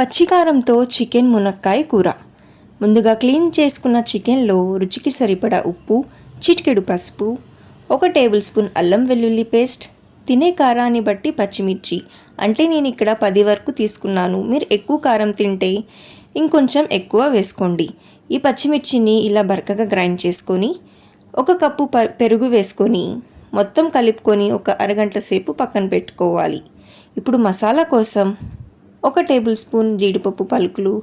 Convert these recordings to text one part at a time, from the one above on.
పచ్చికారంతో chicken మునక్కాయ కూర. ముందుగా క్లీన్ చేసుకున్న చికెన్లో రుచికి సరిపడా ఉప్పు చిటికెడు పసుపు ఒక టేబుల్ స్పూన్ అల్లం వెల్లుల్లి పేస్ట్ తినే కారాన్ని బట్టి పచ్చిమిర్చి. అంటే నేను ఇక్కడ పది వరకు తీసుకున్నాను. మీరు ఎక్కువ కారం తింటే ఇంకొంచెం ఎక్కువ వేసుకోండి. ఈ పచ్చిమిర్చిని ఇలా బరకగా గ్రైండ్ చేసుకొని ఒక కప్పు ప పెరుగు వేసుకొని మొత్తం కలుపుకొని ఒక అరగంట సేపు పక్కన పెట్టుకోవాలి. ఇప్పుడు మసాలా కోసం ఒక టేబుల్ స్పూన్ జీడిపప్పు పలుకులు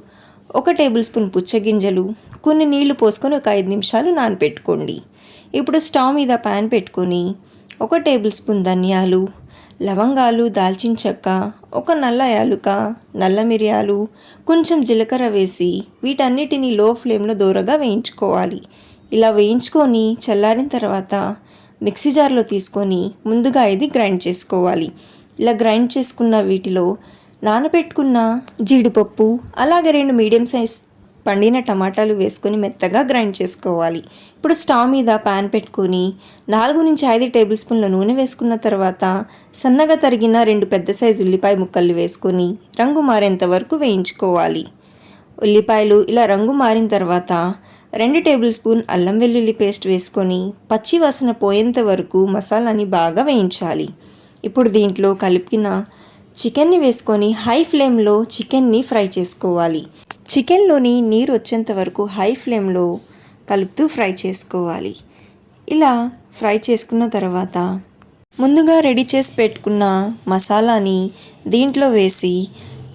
ఒక టేబుల్ స్పూన్ పుచ్చగింజలు కొన్ని నీళ్ళు పోసుకొని ఒక ఐదు నిమిషాలు నానపెట్టుకోండి. ఇప్పుడు స్టవ్ మీద ప్యాన్ పెట్టుకొని ఒక టేబుల్ స్పూన్ ధనియాలు లవంగాలు దాల్చిన చెక్క ఒక నల్ల యాలుక నల్ల మిరియాలు కొంచెం జీలకర్ర వేసి వీటన్నిటిని లో ఫ్లేమ్లో దూరగా వేయించుకోవాలి. ఇలా వేయించుకొని చల్లారిన తర్వాత మిక్సీ జార్లో తీసుకొని ముందుగా ఇది గ్రైండ్ చేసుకోవాలి. ఇలా గ్రైండ్ చేసుకున్న వీటిలో నానబెట్టుకున్న జీడిపప్పు అలాగే రెండు మీడియం సైజ్ పండిన టమాటాలు వేసుకొని మెత్తగా గ్రైండ్ చేసుకోవాలి. ఇప్పుడు స్టవ్ మీద పాన్ పెట్టుకొని నాలుగు నుంచి ఐదు టేబుల్ స్పూన్ల నూనె వేసుకున్న తర్వాత సన్నగా తరిగిన రెండు పెద్ద సైజు ఉల్లిపాయ ముక్కలు వేసుకొని రంగు మారేంత వరకు వేయించుకోవాలి. ఉల్లిపాయలు ఇలా రంగు మారిన తర్వాత రెండు టేబుల్ స్పూన్ అల్లం వెల్లుల్లి పేస్ట్ వేసుకొని పచ్చి వాసన పోయేంత వరకు మసాలాని బాగా వేయించాలి. ఇప్పుడు దీంట్లో కలిపిన చికెన్ని వేసుకొని హై ఫ్లేమ్లో చికెన్ని ఫ్రై చేసుకోవాలి. చికెన్లోని నీరు వచ్చేంత వరకు హై ఫ్లేమ్లో కలుపుతూ ఫ్రై చేసుకోవాలి. ఇలా ఫ్రై చేసుకున్న తర్వాత ముందుగా రెడీ చేసి పెట్టుకున్న మసాలాని దీంట్లో వేసి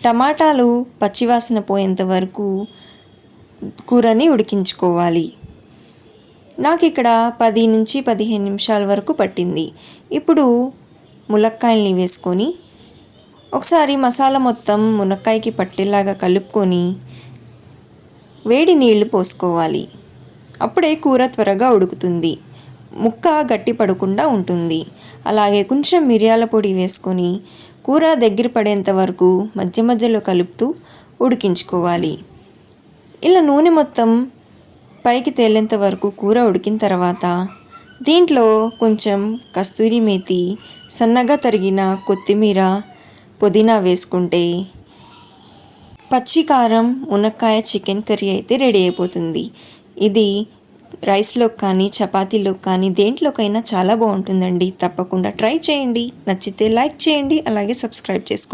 టమాటాలు పచ్చివాసన పోయేంత వరకు కూరని ఉడికించుకోవాలి. నాకు ఇక్కడ పది నుంచి పదిహేను నిమిషాల వరకు పట్టింది. ఇప్పుడు ములక్కాయల్ని వేసుకొని ఒకసారి మసాలా మొత్తం మునక్కాయకి పట్టేలాగా కలుపుకొని వేడి నీళ్ళు పోసుకోవాలి. అప్పుడే కూర త్వరగా ఉడుకుతుంది. ముక్క గట్టి పడకుండా ఉంటుంది. అలాగే కొంచెం మిరియాల పొడి వేసుకొని కూర దగ్గర పడేంత వరకు మధ్య మధ్యలో కలుపుతూ ఉడికించుకోవాలి. ఇలా నూనె మొత్తం పైకి తేలేంత వరకు కూర ఉడికిన తర్వాత దీంట్లో కొంచెం కస్తూరి మేతి సన్నగా తరిగిన కొత్తిమీర పుదీనా వేసుకుంటే పచ్చి కారం మునక్కాయ చికెన్ కర్రీ అయితే రెడీ అయిపోతుంది. ఇది రైస్లో కానీ చపాతీలో కానీ దేంట్లోకైనా చాలా బాగుంటుందండి. తప్పకుండా ట్రై చేయండి. నచ్చితే లైక్ చేయండి. అలాగే సబ్స్క్రైబ్ చేసుకోండి.